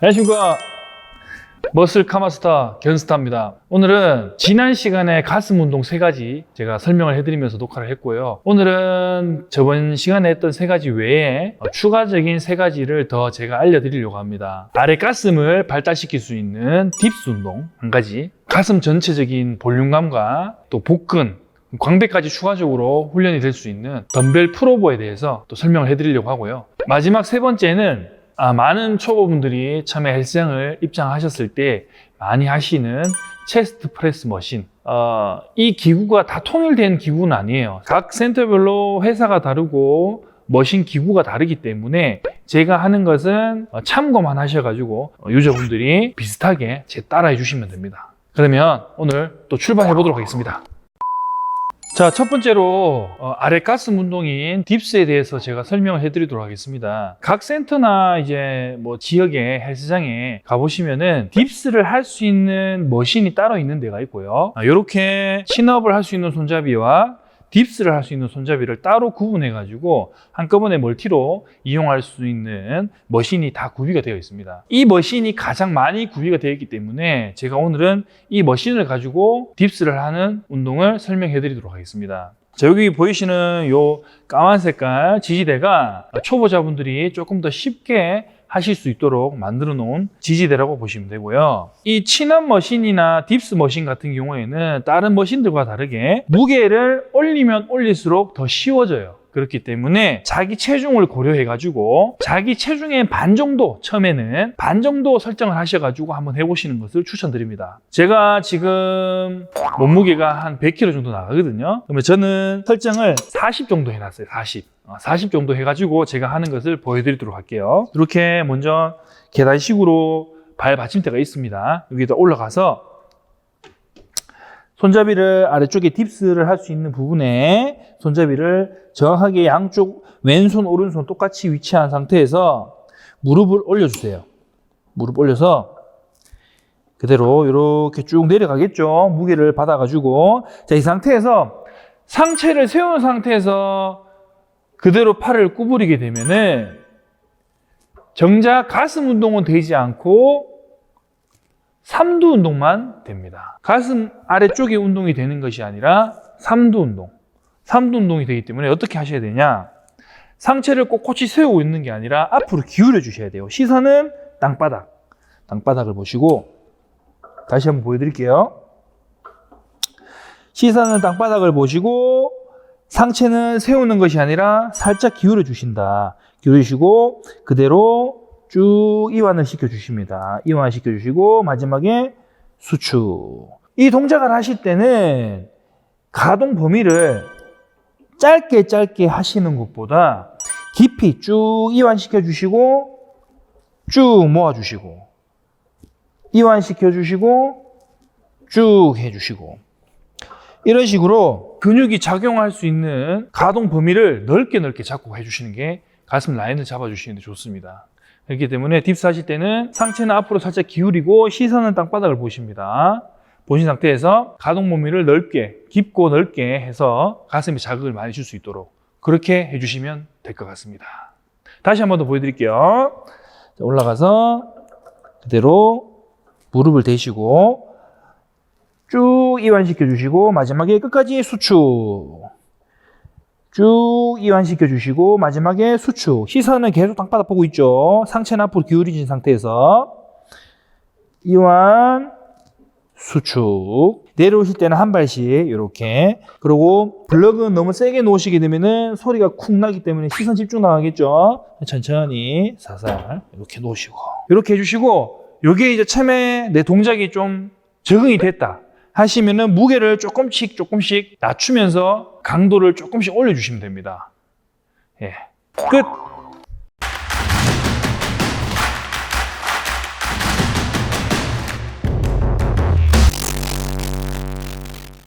안녕하십니까. 머슬 카마스타 견스타입니다. 오늘은 지난 시간에 가슴 운동 세 가지 제가 설명을 해드리면서 녹화를 했고요. 오늘은 저번 시간에 했던 세 가지 외에 어, 추가적인 세 가지를 더 제가 알려드리려고 합니다. 아래 가슴을 발달시킬 수 있는 딥스 운동 한 가지, 가슴 전체적인 볼륨감과 또 복근, 광배까지 추가적으로 훈련이 될 수 있는 덤벨 프로보에 대해서 또 설명을 해드리려고 하고요. 마지막 세 번째는 아, 많은 초보분들이 처음에 헬스장을 입장하셨을 때 많이 하시는 체스트 프레스 머신. 어, 이 기구가 다 통일된 기구는 아니에요. 각 센터별로 회사가 다르고 머신 기구가 다르기 때문에 제가 하는 것은 어, 참고만 하셔가지고 어, 유저분들이 비슷하게 제 따라해 주시면 됩니다. 그러면 오늘 또 출발해 보도록 하겠습니다. 자, 첫 번째로 어, 아래 가슴 운동인 딥스에 대해서 제가 설명을 해드리도록 하겠습니다. 각 센터나 이제 뭐 지역의 헬스장에 가보시면은 딥스를 할 수 있는 머신이 따로 있는 데가 있고요. 이렇게 신업을 할 수 있는 손잡이와 딥스를 할 수 있는 손잡이를 따로 구분해 가지고 한꺼번에 멀티로 이용할 수 있는 머신이 다 구비가 되어 있습니다. 이 머신이 가장 많이 구비가 되어 있기 때문에 제가 오늘은 이 머신을 가지고 딥스를 하는 운동을 설명해 드리도록 하겠습니다. 자, 여기 보이시는 요 까만 색깔 지지대가 초보자분들이 조금 더 쉽게 하실 수 있도록 만들어 놓은 지지대라고 보시면 되고요. 이 친원 머신이나 딥스 머신 같은 경우에는 다른 머신들과 다르게 무게를 올리면 올릴수록 더 쉬워져요. 그렇기 때문에 자기 체중을 고려해 가지고 자기 체중의 반 정도 처음에는 반 정도 설정을 하셔 가지고 한번 해보시는 것을 추천드립니다. 제가 지금 몸무게가 한 100kg 정도 나가거든요. 그러면 저는 설정을 40 정도 해놨어요. 40. 어, 40 정도 해가지고 제가 하는 것을 보여드리도록 할게요. 이렇게 먼저 계단식으로 발 받침대가 있습니다. 여기다 올라가서 손잡이를 아래쪽에 딥스를 할 수 있는 부분에 손잡이를 정확하게 양쪽 왼손 오른손 똑같이 위치한 상태에서 무릎을 올려주세요. 무릎 올려서 그대로 이렇게 쭉 내려가겠죠. 무게를 받아가지고 자 이 상태에서 상체를 세운 상태에서 그대로 팔을 구부리게 되면은 정작 가슴 운동은 되지 않고 삼두 운동만 됩니다. 가슴 아래쪽에 운동이 되는 것이 아니라 삼두 운동. 삼두 운동이 되기 때문에 어떻게 하셔야 되냐? 상체를 꼿꼿이 세우고 있는 게 아니라 앞으로 기울여 주셔야 돼요. 시선은 땅바닥. 땅바닥을 보시고 다시 한번 보여드릴게요. 시선은 땅바닥을 보시고 상체는 세우는 것이 아니라 살짝 기울여 주신다. 기울이시고 그대로 쭉 이완을 시켜 주십니다. 이완 시켜 주시고 마지막에 수축. 이 동작을 하실 때는 가동 범위를 짧게 짧게 하시는 것보다 깊이 쭉 이완시켜 주시고 쭉 모아 주시고 이완시켜 주시고 쭉 해 주시고 이런 식으로 근육이 작용할 수 있는 가동 범위를 넓게 넓게 잡고 해주시는 게 가슴 라인을 잡아주시는 데 좋습니다. 그렇기 때문에 딥스 하실 때는 상체는 앞으로 살짝 기울이고 시선은 땅바닥을 보십니다. 보신 상태에서 가동 범위를 넓게, 깊고 넓게 해서 가슴에 자극을 많이 줄 수 있도록 그렇게 해주시면 될 것 같습니다. 다시 한 번 더 보여드릴게요. 자, 올라가서 그대로 무릎을 대시고 쭉 이완시켜 주시고 마지막에 끝까지 수축 쭉 이완시켜 주시고 마지막에 수축 시선은 계속 땅바닥 보고 있죠. 상체는 앞으로 기울이진 상태에서. 이완 수축. 내려오실 때는 한 발씩 이렇게. 그리고 블럭은 너무 세게 놓으시게 되면은 소리가 쿵 나기 때문에 시선 집중 나가겠죠. 천천히 살살 이렇게 놓으시고. 이렇게 해주시고 요게 이제 처음에 내 동작이 좀 적응이 됐다 하시면은 무게를 조금씩 조금씩 낮추면서 강도를 조금씩 올려주시면 됩니다. 예. 끝!